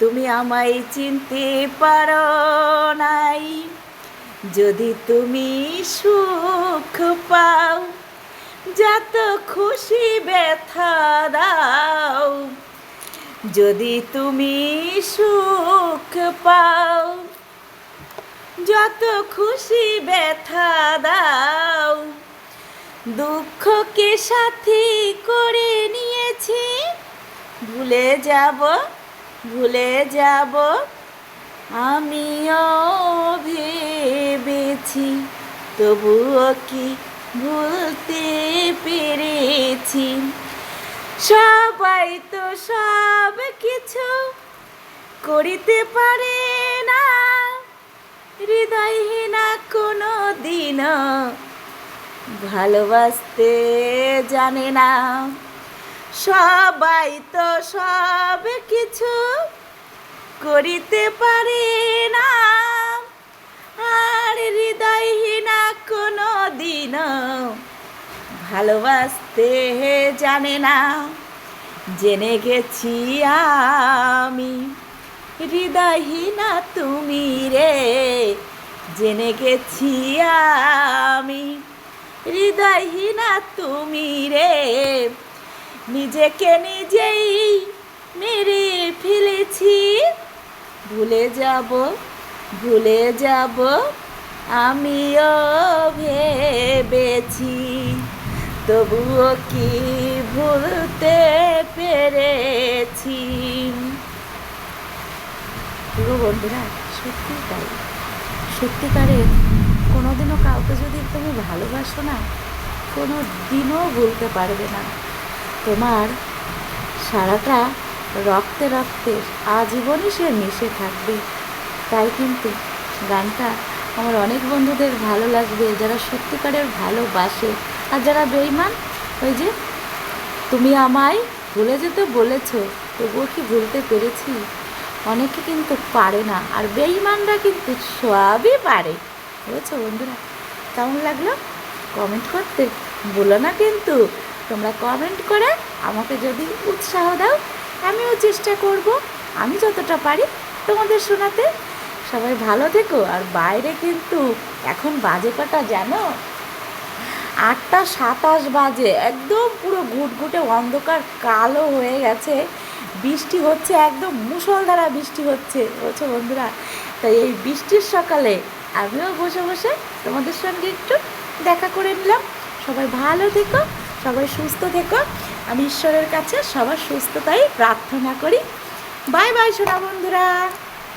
তুমি আমায় চিনতে পারো নাই। যদি তুমি সুখ পাও, যত খুশি ব্যথা দাও। যদি তুমি সুখ পাও, যত খুশি ব্যথা দাও। দুঃখকে সাথী করে নিয়েছি? ভুলে যাব ভুলে যাব। আমিও ভেবেছি, তবুও কি ভুলতে পেরেছি? সবাই তো সব কিছু করিতে পারে না। হৃদয়হীনা কোনো দিনও ভালোবাসতে জানে না। সবাই তো সব কিছু করিতে পারে না। আর হৃদয়হীনা কোনো দিনও ভালোবাসতে জানে না। জেনে গেছি আমি, হৃদয়হীনা তুমি রে। জেনে গেছি আমি, হৃদয়হীনা তুমি রে। নিজেকে নিজেই মেরে ফেলেছি। ভুলে যাব ভুলে যাব, আমিও ভেবেছি। তবুও কি ভুলতে পেরেছি? প্রিয় বন্ধুরা, সত্যি তাই। সত্যিকারের কোনোদিনও কাউকে যদি তুমি ভালোবাসো না কোনো দিনও ভুলতে পারবে না। তোমার সারাটা রক্তে রক্তে আজীবনই সে মিশে থাকবে। তাই কিন্তু গানটা আমার অনেক বন্ধুদের ভালো লাগবে, যারা সত্যিকারের ভালোবাসে। আর যারা বেইমান ওই যে তুমি আমায় ভুলে যেতে বলেছ, তবুও কি ভুলতে পেরেছি? অনেকে কিন্তু পারে না, আর বেইমানরা কিন্তু সবই পারে। বুঝেছ বন্ধুরা? কেমন লাগল? কমেন্ট করতে বলো না কিন্তু। তোমরা কমেন্ট করে আমাকে যদি উৎসাহ দাও, আমিও চেষ্টা করব। আমি যতটা পারি তোমাদের শোনাতে। সবাই ভালো থেকো, আর বাইরে কিন্তু এখন বাজে কটা জানো? আটটা সাতাশ বাজে, একদম পুরো ঘুটঘুটে অন্ধকার, কালো হয়ে গেছে। বৃষ্টি হচ্ছে একদম, মুষলধারা বৃষ্টি হচ্ছে। বলছো বন্ধুরা, তাই এই বৃষ্টির সকালে আমিও বসে বসে তোমাদের সঙ্গে একটু দেখা করে নিলাম। সবাই ভালো থেকো সবাই সুস্থ থেকো। আমি ঈশ্বরের কাছে সবার সুস্থতাই প্রার্থনা করি। বাই বাই সোনা বন্ধুরা।